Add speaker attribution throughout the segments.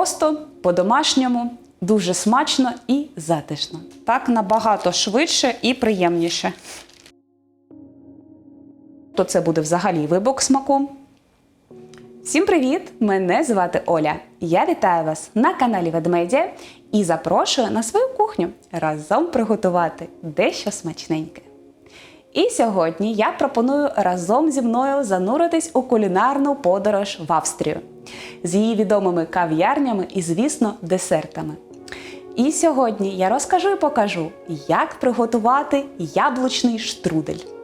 Speaker 1: Просто по-домашньому, дуже смачно і затишно. Так набагато швидше і приємніше. То це буде взагалі вибок смаку. Всім привіт! Мене звати Оля. Я вітаю вас на каналі Ведмедія і запрошую на свою кухню разом приготувати дещо смачненьке. І сьогодні я пропоную разом зі мною зануритись у кулінарну подорож в Австрію з її відомими кав'ярнями і, звісно, десертами. І сьогодні я розкажу і покажу, як приготувати яблучний штрудель.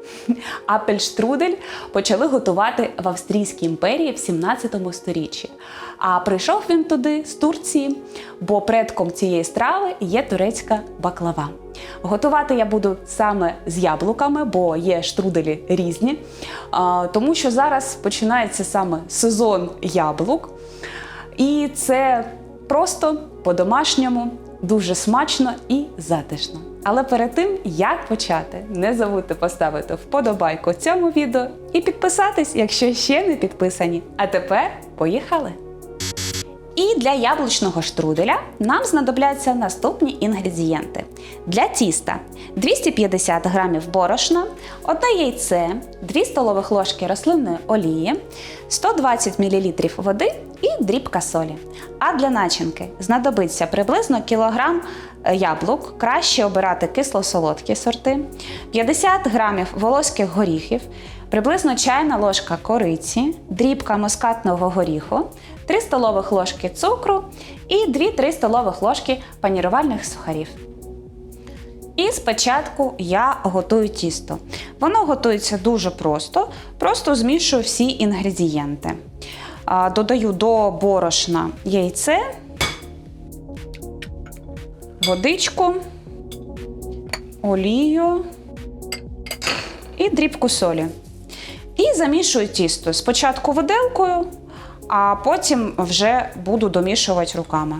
Speaker 1: Апельштрудель почали готувати в Австрійській імперії в 17 сторіччі. А прийшов він туди з Турції, бо предком цієї страви є турецька баклава. Готувати я буду саме з яблуками, бо є штруделі різні. Тому що зараз починається саме сезон яблук. І це просто по-домашньому, дуже смачно і затишно. Але перед тим, як почати, не забудьте поставити вподобайку цьому відео і підписатись, якщо ще не підписані. А тепер поїхали! І для яблучного штруделя нам знадобляться наступні інгредієнти. Для тіста 250 г борошна, одне яйце, 2 столових ложки рослинної олії, 120 мл води і дрібка солі. А для начинки знадобиться приблизно кілограм яблук, краще обирати кисло-солодкі сорти, 50 г волоських горіхів, приблизно чайна ложка кориці, дрібка мускатного горіху, 3 столових ложки цукру і 2-3 столових ложки панірувальних сухарів. І спочатку я готую тісто. Воно готується дуже просто, просто змішую всі інгредієнти. Додаю до борошна яйце, водичку, олію і дрібку солі. І замішую тісто спочатку виделкою, а потім вже буду домішувати руками.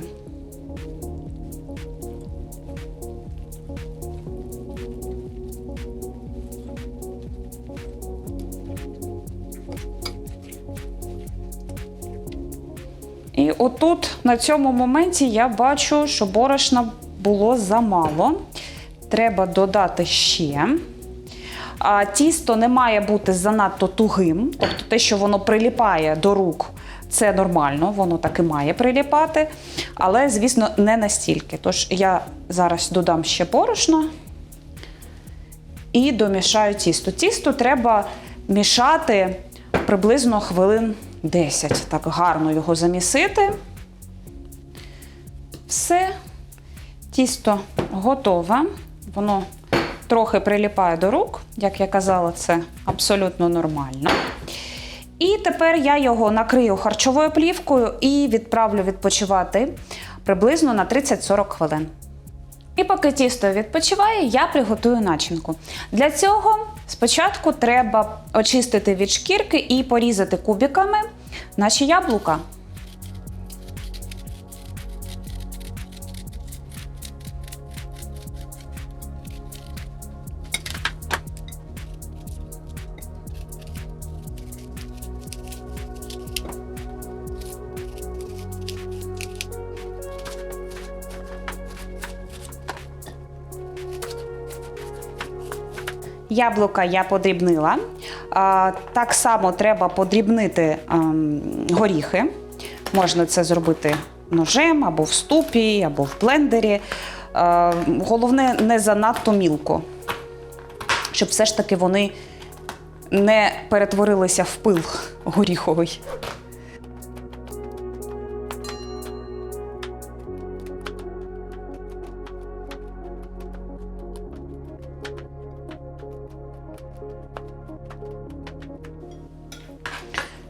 Speaker 1: Отут на цьому моменті я бачу, що борошна було замало. Треба додати ще. А тісто не має бути занадто тугим, тобто те, що воно приліпає до рук, це нормально, воно так і має приліпати. Але, звісно, не настільки. Тож я зараз додам ще борошно і домішаю тісто. Тісто треба мішати приблизно хвилин 10. Так гарно його замісити. Все, тісто готове. Воно трохи приліпає до рук, як я казала, це абсолютно нормально. І тепер я його накрию харчовою плівкою і відправлю відпочивати приблизно на 30-40 хвилин. І поки тісто відпочиває, я приготую начинку. Для цього спочатку треба очистити від шкірки і порізати кубиками наші яблука. Яблука я подрібнила. Так само треба подрібнити ем, горіхи. Можна це зробити ножем або в ступі, або в блендері. Е, Головне, не занадто мілко, щоб все ж таки вони не перетворилися в пил горіховий.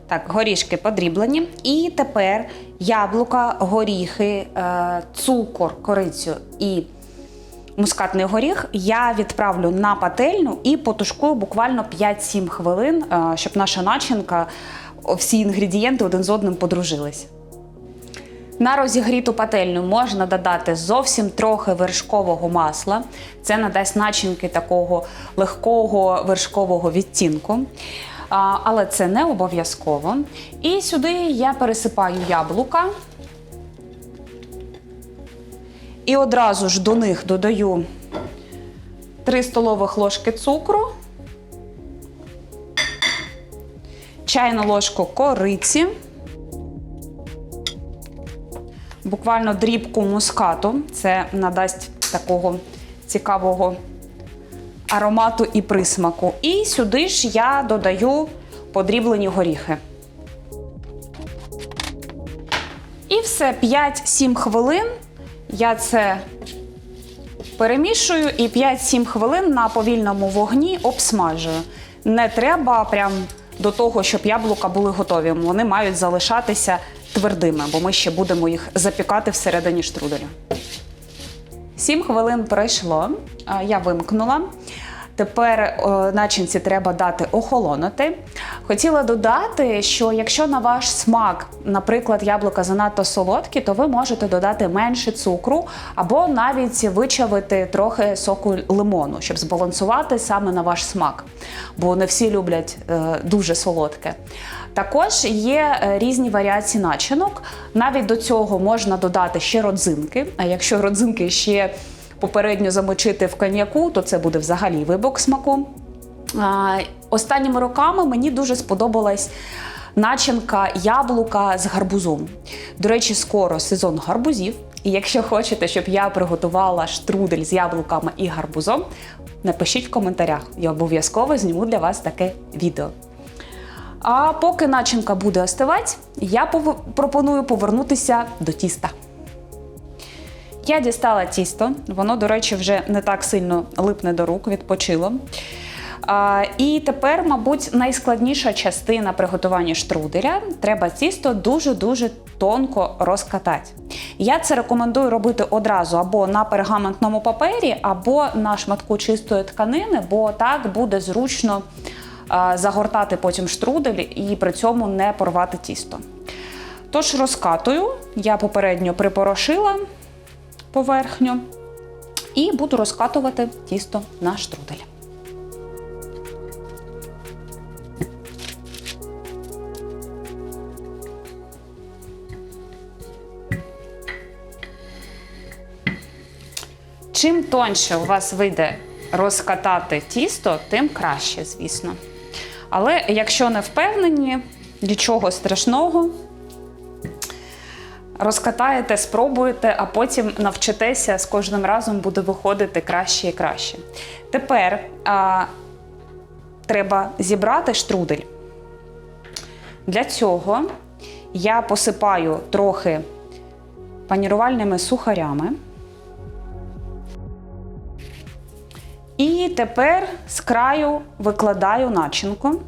Speaker 1: Так, горішки подріблені. І тепер яблука, горіхи, е, цукор, корицю і мускатний горіх я відправлю на пательню і потушкую буквально 5-7 хвилин, е, щоб наша начинка, всі інгредієнти один з одним подружились. На розігріту пательню можна додати зовсім трохи вершкового масла. Це надасть начинки такого легкого вершкового відтінку. Але це не обов'язково. І сюди я пересипаю яблука. І одразу ж до них додаю 3 столових ложки цукру, чайну ложку кориці, буквально дрібку мускату. Це надасть такого цікавого аромату і присмаку. І сюди ж я додаю подріблені горіхи. І все, 5-7 хвилин я це перемішую і 5-7 хвилин на повільному вогні обсмажую. Не треба прям до того, щоб яблука були готові. Вони мають залишатися твердими, бо ми ще будемо їх запікати всередині штруделя. 7 хвилин пройшло, я вимкнула. Тепер начинці треба дати охолонути. Хотіла додати, що якщо на ваш смак, наприклад, яблука занадто солодкі, то ви можете додати менше цукру або навіть вичавити трохи соку лимону, щоб збалансувати саме на ваш смак. Бо не всі люблять е, дуже солодке. Також є е, різні варіації начинок. Навіть до цього можна додати ще родзинки. А якщо родзинки ще попередньо замочити в коньяку, то це буде взагалі вибок смаку. Останніми роками мені дуже сподобалась начинка яблука з гарбузом. До речі, скоро сезон гарбузів. І якщо хочете, щоб я приготувала штрудель з яблуками і гарбузом, напишіть в коментарях. Я обов'язково зніму для вас таке відео. А поки начинка буде остивати, я пропоную повернутися до тіста. Я дістала тісто, воно, до речі, вже не так сильно липне до рук, відпочило. І тепер, мабуть, найскладніша частина приготування штруделя треба тісто дуже-дуже тонко розкатати. Я це рекомендую робити одразу або на пергаментному папері, або на шматку чистої тканини, бо так буде зручно загортати потім штрудель і при цьому не порвати тісто. Тож розкатую, я попередньо припорошила поверхню і буду розкатувати тісто на штрудель. Чим тоньше у вас вийде розкатати тісто, тим краще, звісно. Але якщо не впевнені, нічого страшного, розкатаєте, спробуєте, а потім навчитеся з кожним разом буде виходити краще і краще. Тепер а, треба зібрати штрудель. Для цього я посипаю трохи панірувальними сухарями. І тепер з краю викладаю начинку.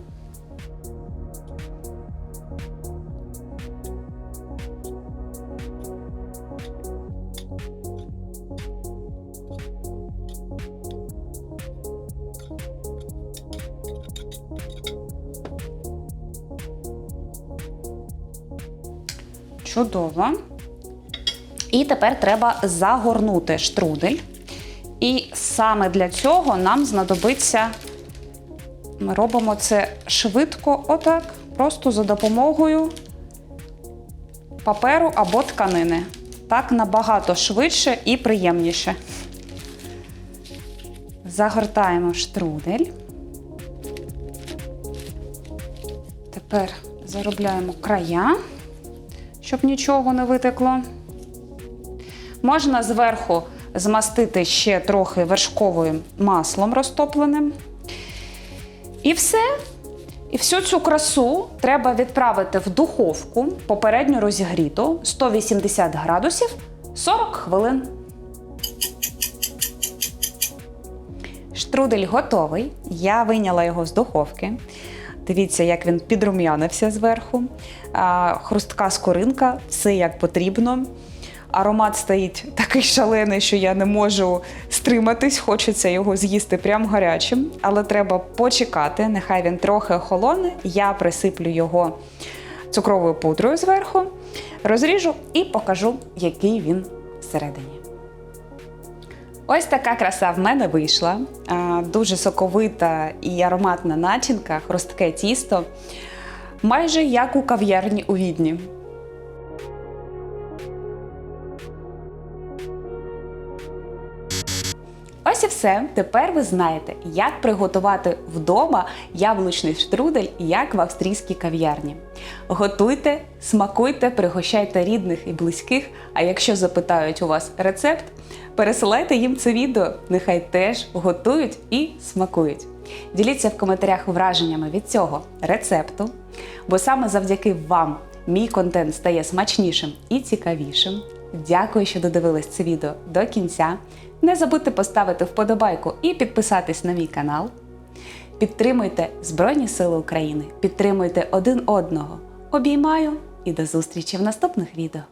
Speaker 1: Чудово. І тепер треба загорнути штрудель. І саме для цього нам знадобиться, ми робимо це швидко, отак, просто за допомогою паперу або тканини. Так набагато швидше і приємніше. Загортаємо штрудель. Тепер заробляємо края, щоб нічого не витекло. Можна зверху змастити ще трохи вершковим маслом розтопленим. І все. І всю цю красу треба відправити в духовку попередньо розігріту 180 градусів 40 хвилин. Штрудель готовий. Я вийняла його з духовки. Дивіться, як він підрум'янився зверху. Хрустка скоринка, все як потрібно. Аромат стоїть такий шалений, що я не можу стриматись, хочеться його з'їсти прям гарячим, але треба почекати, нехай він трохи охолоне. Я присиплю його цукровою пудрою зверху, розріжу і покажу, який він всередині. Ось така краса в мене вийшла. Дуже соковита і ароматна начинка, хрустке тісто, майже як у кав'ярні у відні. Все. Тепер ви знаєте, як приготувати вдома яблучний штрудель, як в австрійській кав'ярні. Готуйте, смакуйте, пригощайте рідних і близьких. А якщо запитають у вас рецепт, пересилайте їм це відео. Нехай теж готують і смакують. Діліться в коментарях враженнями від цього рецепту, бо саме завдяки вам мій контент стає смачнішим і цікавішим. Дякую, що додивились це відео до кінця. Не забудьте поставити вподобайку і підписатись на мій канал. Підтримуйте Збройні Сили України, підтримуйте один одного. Обіймаю і до зустрічі в наступних відео.